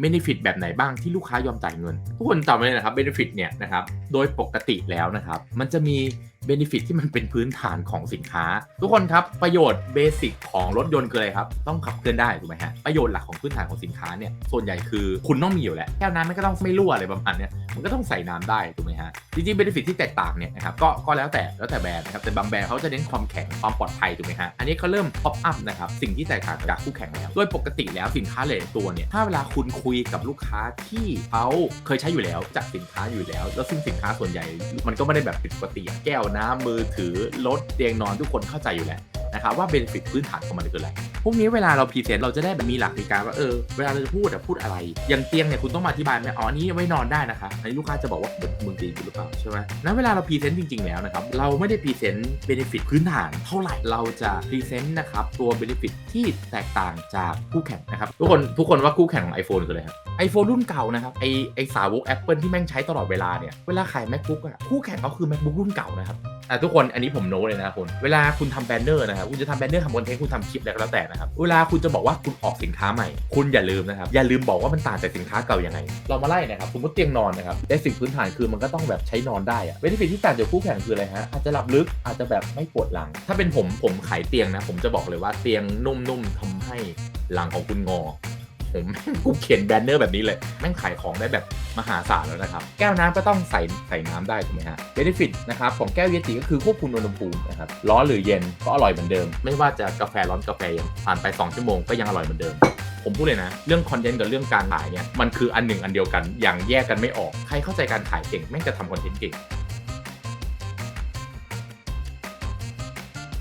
เบนฟิตแบบไหนบ้างที่ลูกค้ายอมจ่ายเงิน ทุกคนจำไว้เลยนะครับเบนฟิตเนี่ยนะครับโดยปกติแล้วนะครับ มันจะมีเบนฟิตที่มันเป็นพื้นฐานของสินค้า ทุกคนครับประโยชน์เบสิกของรถยนต์คืออะไรครับ ต้องขับเคลื่อนได้ถูกไหมฮะประโยชน์หลักของพื้นฐานของสินค้าเนี่ยส่วนใหญ่คือคุณต้องมีอยู่แล้วแก้วน้ำมันก็ต้องไม่รั่วอะไรประมาณเนี้ย มันก็ต้องใส่น้ำได้ถูกไหมฮะ จริงๆเบนฟิตที่แตกต่างเนี่ยนะครับก็ก็แล้วแต่แล้วแต่แบรนด์นะครับแต่บางแบรนด์เขาจะเน้นความแข็งความปลอดภัยถูกไหมฮะอันนี้เขาเริ่มป๊อปอัพนะครับสิ่งที่แตกต่างจากคู่แข่งแล้วโดยปกติแล้วสินค้าหลายตัวเนี่ยถ้าเวลาคุณคุยกับลูกค้าที่เขาเคยใช้อยู่แล้วจากสินค้าอยู่แล้ว แล้วซึ่งสินค้าส่วนใหญ่ มันก็ไม่ได้แบบผิดปกติแก้วน้ำมือถือรถเตียงนอนทุกคนเข้าใจอยู่แล้วนะครับว่าเบนฟิตพื้นฐานของมันคืออะไร พวกนี้เวลาเราพรีเซนต์เราจะได้แบบมีหลักในการว่าเออเวลาเราจะพูดอะพูดอะไร อย่างเตียงเนี่ยคุณต้องมาอธิบายไหมอ๋อนี้ไว้นอนได้นะคะอันนี้ลูกค้าจะบอกว่าเมึงตีกูหรือเปล่าใช่ไหมนั้นเวลาเราพรีเซนต์จริงๆแล้วนะครับเราไม่ได้พรีเซนต์เบนฟิตพื้นฐานเท่าไหร่เราจะพรีเซนต์นะครับตัวเบนฟิตที่แตกต่างจากคู่แข่งนะครับทุกคนทุกคนว่าคู่แข่งของ iPhone คืออะไรครับ iPhone รุ่นเก่านะครับไอไอสาวก Apple ที่แม่งใช้ตลอดเวลาเนี่ยเวลาขาย MacBook อะคู่แข่งเขาคือ MacBook รุ่นเก่านะครับอะทุกคนอันนี้ผมโน้ตเลยนะคุณเวลาคุณทำแบนเนอร์นะครับคุณจะทำแบนเนอร์ทำคอนเทนต์คุณทำคลิปอะไรก็แล้วแต่นะครับ เวลาคุณจะบอกว่าคุณออกสินค้าใหม่ คุณอย่าลืมนะครับ อย่าลืมบอกว่ามันต่างจากสินค้าเก่ายังไง เรามาไล่นะครับสมมติเตียงนอนนะครับได้สิ่งพื้นฐานคือมันก็ต้องแบบใช้นอนได้อะเบนฟิตที่ต่างจากคู่แข่งคืออะไรฮะ อาจจะหลับลึก อาจจะแบบไม่ปวดหลัง ถ้าเป็นผม ผมขายเตียงนะ ผมจะบอกเลยว่าเตียงนุ่มๆทำให้หลังของคุณงอ ผมแม่งกูเขียนแบนเนอร์แบบนี้เลยแม่งขายของได้แบบมหาศาลแล้วนะครับ แก้วน้ำก็ต้องใส่ใส่น้ำได้ถูกไหมฮะเบนฟิตนะครับของแก้วเยติก็คือควบคุมอุณหภูมินะครับร้อนหรือเย็นก็อร่อยเหมือนเดิม ไม่ว่าจะกาแฟร้อนกาแฟเย็นผ่านไป 2 ชั่วโมงก็ยังอร่อยเหมือนเดิมผมพูดเลยนะ เรื่องคอนเทนต์กับเรื่องการขายเนี่ยมันคืออันหนึ่งอันเดียวกันอย่างแยกกันไม่ออก ใครเข้าใจการขายเก่งแม่งจะทำคอนเทนต์เก่ง